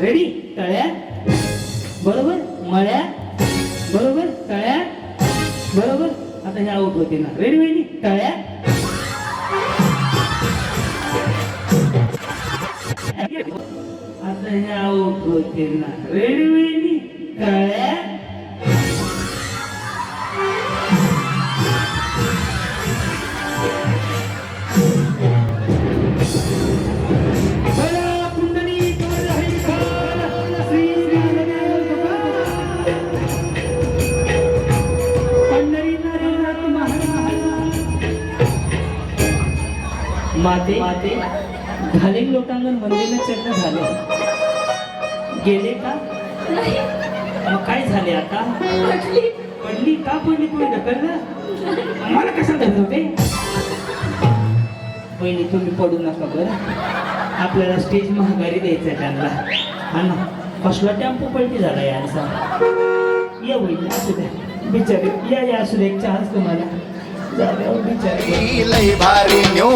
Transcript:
Ready तळ्या? बरोबर? मळ्या? बरोबर? तळ्या? बरोबर? आता हे आउट होते ना. रेडी वेडी तळ्या? आता हे आउट होते ना. रेडी वेडी तळ्या? माते माते घालीन लोटांगण मंदिर चरण झाले. गेले का? नाही. मग काय झाले आता? पडली. का? पडली कोणी ढकललं? मला कसं धरत होते पहिली तुम्ही पडू नका बरं. आपल्याला स्टेज महागारी द्यायचं त्यांना. हा ना? कसला टेम्पो पलटी झाला यांचा या वहिनी असू द्या. बिचारे या या असू द्या. एक चान्स तुम्हाला. जाऊ द्या बिचारे. लई भारी न्यू.